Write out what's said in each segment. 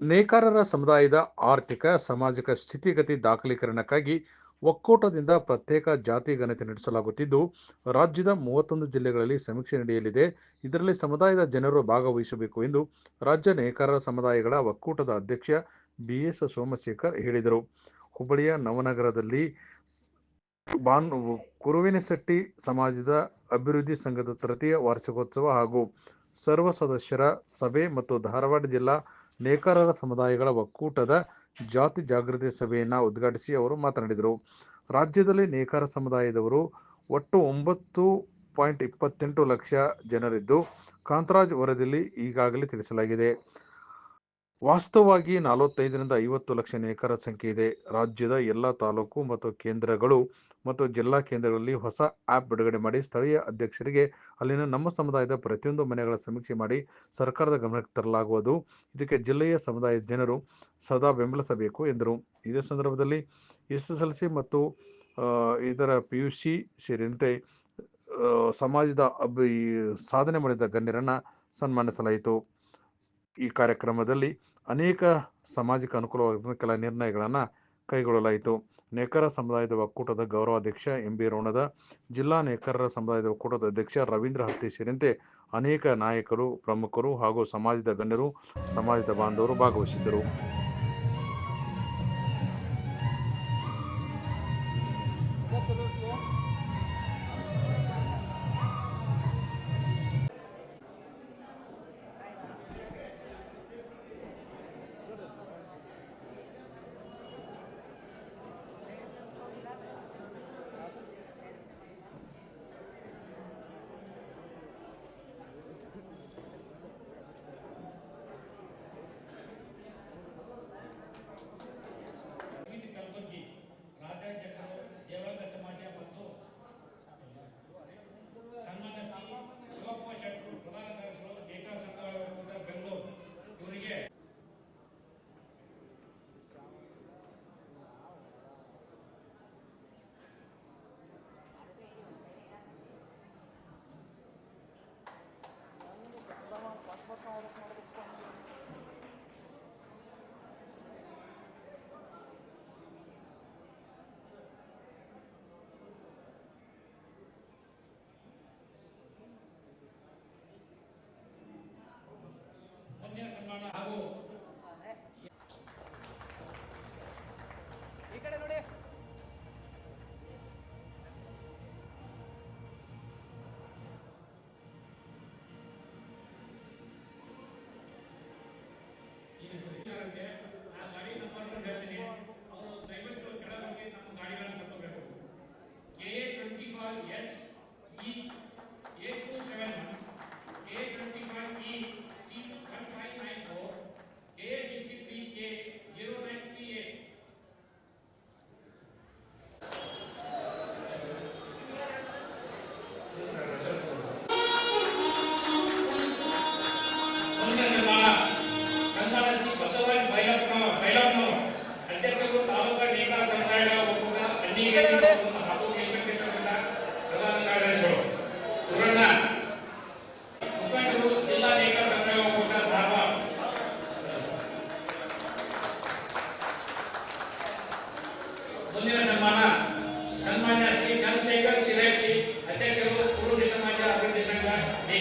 ನೇಕಾರರ ಸಮುದಾಯದ ಆರ್ಥಿಕ, ಸಾಮಾಜಿಕ ಸ್ಥಿತಿಗತಿ ದಾಖಲೀಕರಣಕ್ಕಾಗಿ ಒಕ್ಕೂಟದಿಂದ ಪ್ರತ್ಯೇಕ ಜಾತಿ ಗಣತಿ ನಡೆಸಲಾಗುತ್ತಿದ್ದು, ರಾಜ್ಯದ ಮೂವತ್ತೊಂದು ಜಿಲ್ಲೆಗಳಲ್ಲಿ ಸಮೀಕ್ಷೆ ನಡೆಯಲಿದೆ. ಇದರಲ್ಲಿ ಸಮುದಾಯದ ಜನರು ಭಾಗವಹಿಸಬೇಕು ಎಂದು ರಾಜ್ಯ ನೇಕಾರರ ಸಮುದಾಯಗಳ ಒಕ್ಕೂಟದ ಅಧ್ಯಕ್ಷ ಬಿಎಸ್ ಸೋಮಶೇಖರ್ ಹೇಳಿದರು. ಹುಬ್ಬಳ್ಳಿಯ ನವನಗರದಲ್ಲಿ ಬಾನ್, ಕುರುವಿನಶೆಟ್ಟಿ ಸಮಾಜದ ಅಭಿವೃದ್ಧಿ ಸಂಘದ ತೃತೀಯ ವಾರ್ಷಿಕೋತ್ಸವ ಹಾಗೂ ಸರ್ವ ಸದಸ್ಯರ ಸಭೆ ಮತ್ತು ಧಾರವಾಡ ಜಿಲ್ಲಾ ನೇಕಾರರ ಸಮುದಾಯಗಳ ಒಕ್ಕೂಟದ ಜಾತಿ ಜಾಗೃತಿ ಸಭೆಯನ್ನು ಉದ್ಘಾಟಿಸಿ ಅವರು ಮಾತನಾಡಿದರು. ರಾಜ್ಯದಲ್ಲಿ ನೇಕಾರ ಸಮುದಾಯದವರು ಒಟ್ಟು ಒಂಬತ್ತು ಪಾಯಿಂಟ್ ಇಪ್ಪತ್ತೆಂಟು ಲಕ್ಷ ಜನರಿದ್ದು, ಕಾಂತರಾಜ್ ವರದಿಯಲ್ಲಿ ಈಗಾಗಲೇ ತಿಳಿಸಲಾಗಿದೆ. ವಾಸ್ತವವಾಗಿ ನಲವತ್ತೈದರಿಂದ ಐವತ್ತು ಲಕ್ಷ ನೇಕರ ಸಂಖ್ಯೆ ಇದೆ. ರಾಜ್ಯದ ಎಲ್ಲ ತಾಲೂಕು ಮತ್ತು ಕೇಂದ್ರಗಳು ಮತ್ತು ಜಿಲ್ಲಾ ಕೇಂದ್ರಗಳಲ್ಲಿ ಹೊಸ ಆ್ಯಪ್ ಬಿಡುಗಡೆ ಮಾಡಿ ಸ್ಥಳೀಯ ಅಧ್ಯಕ್ಷರಿಗೆ ಅಲ್ಲಿನ ನಮ್ಮ ಸಮುದಾಯದ ಪ್ರತಿಯೊಂದು ಮನೆಗಳ ಸಮೀಕ್ಷೆ ಮಾಡಿ ಸರ್ಕಾರದ ಗಮನಕ್ಕೆ ತರಲಾಗುವುದು. ಇದಕ್ಕೆ ಜಿಲ್ಲೆಯ ಸಮುದಾಯದ ಜನರು ಸದಾ ಬೆಂಬಲಿಸಬೇಕು ಎಂದರು. ಇದೇ ಸಂದರ್ಭದಲ್ಲಿ ಎಸ್ ಎಸ್ ಎಲ್ ಸಿ ಮತ್ತು ಇದರ ಪಿ ಯು ಸಿ ಸೇರಿದಂತೆ ಸಮಾಜದ ಅಭಿ, ಸಾಧನೆ ಮಾಡಿದ ಗಣ್ಯರನ್ನು ಸನ್ಮಾನಿಸಲಾಯಿತು. ಈ ಕಾರ್ಯಕ್ರಮದಲ್ಲಿ ಅನೇಕ ಸಾಮಾಜಿಕ ಅನುಕೂಲವಾದ ಕೆಲ ನಿರ್ಣಯಗಳನ್ನು ಕೈಗೊಳ್ಳಲಾಯಿತು. ನೇಕರ ಸಮುದಾಯದ ಒಕ್ಕೂಟದ ಗೌರವಾಧ್ಯಕ್ಷ ಎಂ ಬಿ ರೋಣದ, ಜಿಲ್ಲಾ ನೇಕರರ ಸಮುದಾಯದ ಒಕ್ಕೂಟದ ಅಧ್ಯಕ್ಷ ರವೀಂದ್ರ ಹತ್ತಿ ಸೇರಿದಂತೆ ಅನೇಕ ನಾಯಕರು, ಪ್ರಮುಖರು ಹಾಗೂ ಸಮಾಜದ ಗಣ್ಯರು, ಸಮಾಜದ ಬಾಂಧವರು ಭಾಗವಹಿಸಿದ್ದರು. again.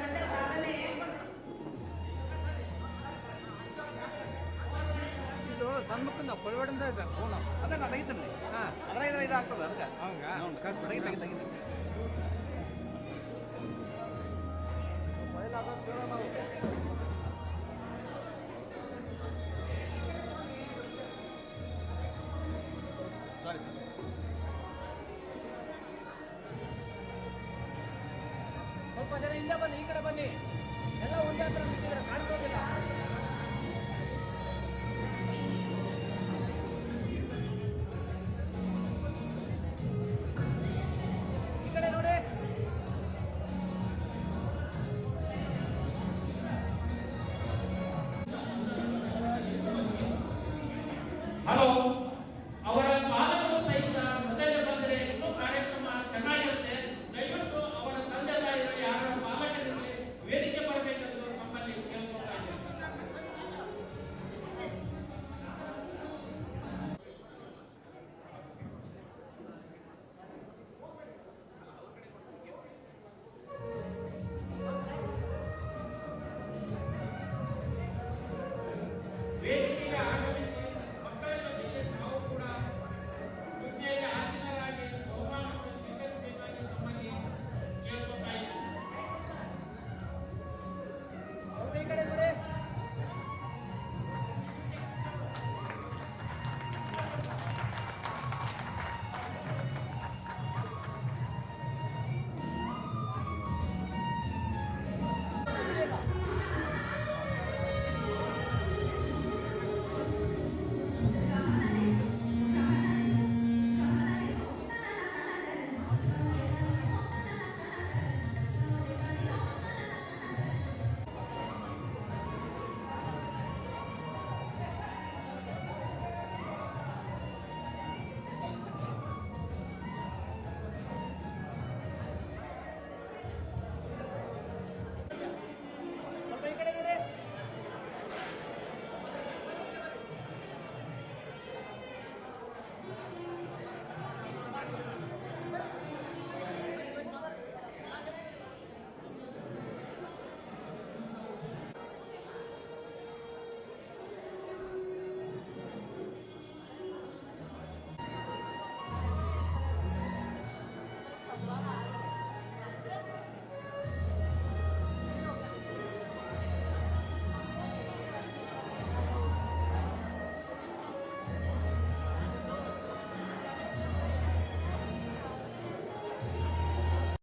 ದೊಡ್ಡ ಸಾಧನೆ ಇದು ಸನ್ಮುಖದಿಂದ ಕೊಳವಡಿಂದ ಇದೆ ಫೋನು ಅದೇ ನಾ ತೆಗಿತೀನಿ ಹಾಂ ಅದ್ರ ಇದ್ರ ಇದಾಗ್ತದೆ ಅದಕ್ಕೆ ಹೌದಾ ತೆಗಿ ತೆಗಿ ತೆಗಿ